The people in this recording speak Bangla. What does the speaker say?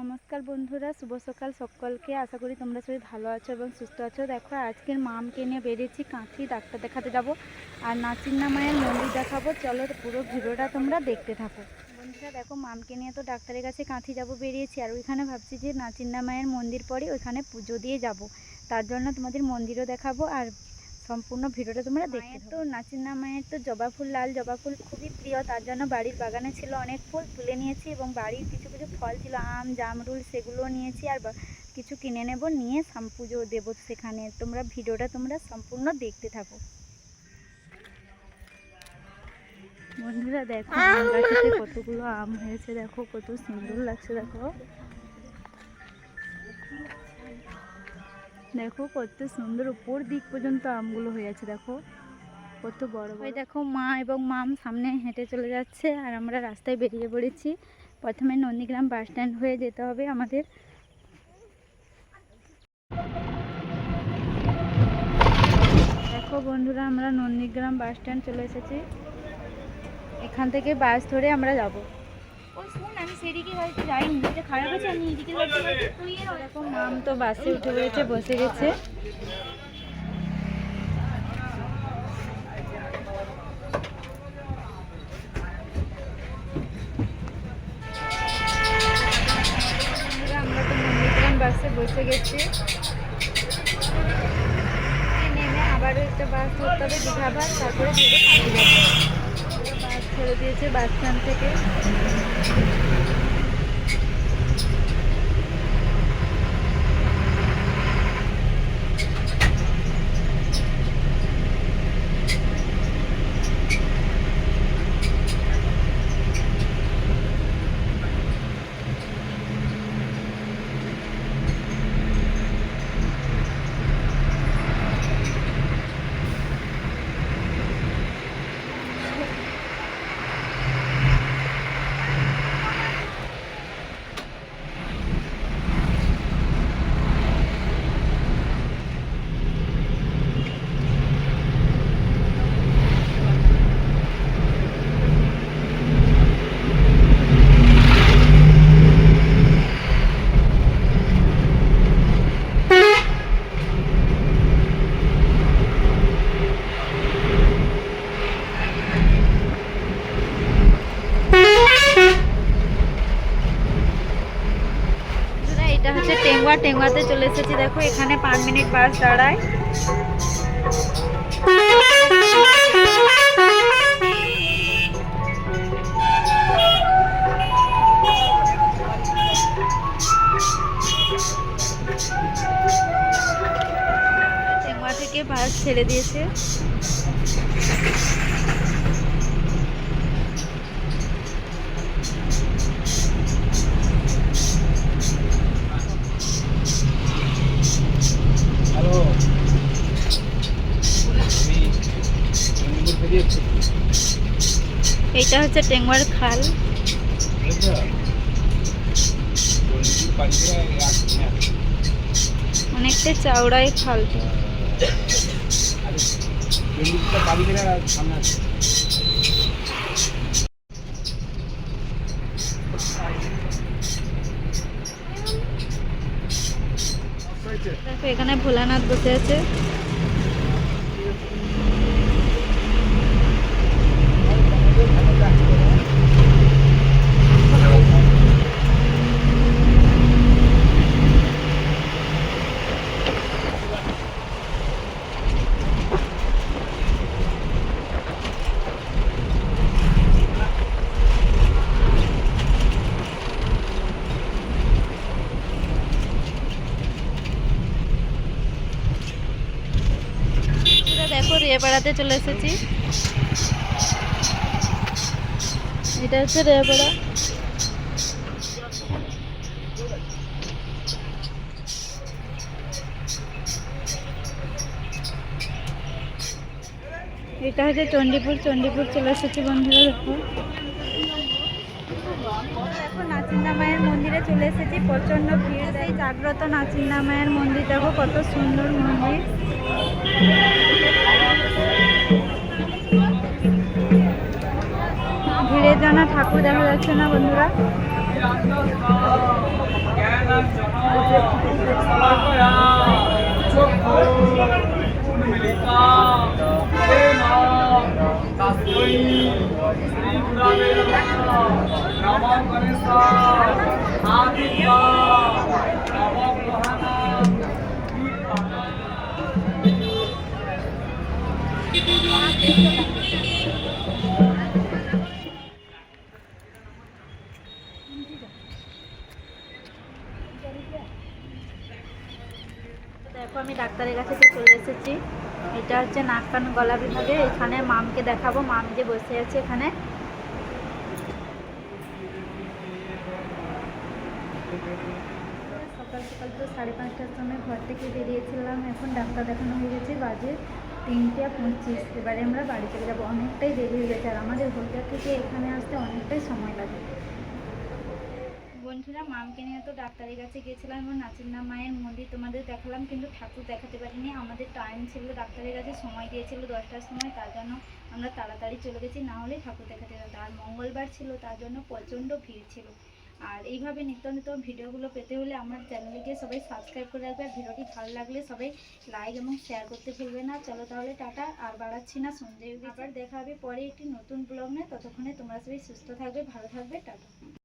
নমস্কার বন্ধুরা, শুভ সকাল সকলকে। আশা করি তোমরা সবাই ভালো আছো এবং সুস্থ আছো। দেখো, আজকের মামকে নিয়ে বেরিয়েছি কাঁথি, ডাক্তার দেখাতে যাব। আর নাচিন্না মায়ের মন্দির দেখাবো। চলো, পুরো ভিডিওটা তোমরা দেখতে থাকো। বন্ধুরা, দেখো, মামকে নিয়ে তো ডাক্তারের কাছে কাঁথি যাব, বেরিয়েছি। আর ওইখানে ভাবছি যে নাচিন্না মায়ের মন্দির পরে ওইখানে পুজো দিয়ে যাব। তার জন্য তোমাদের মন্দিরও দেখাবো। আর সম্পূর্ণ ভিডিওটা তোমরা দেখতে তো নাচিন্না মায়ের তো জবা ফুল লাল জবা ফুল খুবই প্রিয়। তার জন্য বাড়ির বাগানে ছিল অনেক ফুল তুলে নিয়েছি এবং বাড়ির কিছু কিছু ফল ছিল আম জামরুল সেগুলো নিয়েছি আর কিছু কিনে নেব নিয়ে সাম পুজো দেবো সেখানে। তোমরা ভিডিওটা তোমরা সম্পূর্ণ দেখতে থাকো। বন্ধুরা দেখো আম। কতগুলো আম হয়েছে দেখো কত সুন্দর লাগছে দেখো। দেখো কত সুন্দর উপর দিক পর্যন্ত আমগুলো হয়ে আছে, দেখো। কত বড় ওই দেখো মা এবং মাম সামনে হেঁটে চলে যাচ্ছে আর আমরা রাস্তায় বেরিয়ে পড়েছি। প্রথমে নন্দীগ্রাম বাস স্ট্যান্ড হয়ে যেতে হবে আমাদের। দেখো বন্ধুরা, আমরা নন্দীগ্রাম বাস স্ট্যান্ড চলে এসেছি। এখান থেকে বাস ধরে আমরা যাব। ও শোন আমি সেদিকে হয়তো যাইনি। এটা খারাপ আছে, আমি এদিকে তুই এর মাম তো বাসে উঠে পড়েছে বসে গেছে। আমরা তো নন্দীগ্রাম বাসে বসে গেছি। নেমে আবারও একটা বাস ধরতে হবে, দীঘা বাস, তারপরে ছেড়ে দিয়েছে বাস স্ট্যান্ড থেকে বন্ধুরা, এটা হচ্ছে টেঙ্গুয়া টেঙ্গুয়াতে চলে এসেছি। দেখো এখানে পাঁচ মিনিট বাস দাঁড়ায়। থেকে বাস ছেড়ে দিয়েছে। এইটা হচ্ছে টেঙ্গুয়ার খাল। অনেকটা চওড়াই খালটা। এখানে ভোলানাথ বসে আছে পুরো দেখো রেপাড়াতে চলে এসেছি। এটা হচ্ছে রেপাড়া এটা হচ্ছে চণ্ডীপুর চণ্ডীপুর চলে এসেছি বন্ধুরা দেখো দেখো নাচিন্দা মায়ের মন্দিরে চলে এসেছি। প্রচণ্ড ভিড় সেই জাগ্রত নাচিন্দা মায়ের মন্দির। দেখো কত সুন্দর মন্দির। ঠাকুর দেখা যাচ্ছে না বন্ধুরা Thank you. দেখো, আমি ডাক্তারের কাছে চলে এসেছি। এটা হচ্ছে নাক কান গলা বিভাগে। এখানে মামকে দেখাবো। মাম যে বসে আছে এখানে। সকাল সকাল তো সাড়ে পাঁচটার সময় ঘর থেকে বেরিয়েছিলাম। এখন ডাক্তার দেখানো হয়ে গেছে, বাজে তিনটে পঁচিশ। এবারে আমরা বাড়ি চলে যাব। অনেকটাই দেরি হয়ে গেছে। আর আমাদের হোটেল থেকে এখানে আসতে অনেকটাই সময় লাগে। বন্ধুরা মামকে নিয়ে তো ডাক্তারের কাছে গিয়েছিলাম এবং নাচিন্না মায়ের মন্দির তোমাদের দেখালাম, কিন্তু ঠাকুর দেখাতে পারিনি। আমাদের টাইম ছিল ডাক্তারের কাছে, সময় দিয়েছিল দশটার সময়, তার জন্য আমরা তাড়াতাড়ি চলে গেছি। না হলে ঠাকুর দেখাতে যেতাম। আর মঙ্গলবার ছিল, তার জন্য প্রচণ্ড ভিড় ছিল। আর এইভাবে নিত্য নিত্য ভিডিওগুলো পেতে হলে আমার চ্যানেলকে সবাই সাবস্ক্রাইব করে রাখবে। আর ভিডিওটি ভালো লাগলে সবাই লাইক এবং শেয়ার করতে ভুলবে না। চলো তাহলে টাটা, আর বাড়াচ্ছি না সন্ধ্যে আবার দেখা হবে পরে একটি নতুন ব্লগ নিয়ে। ততক্ষণে তোমরা সবাই সুস্থ থাকবে, ভালো থাকবে, টাটা।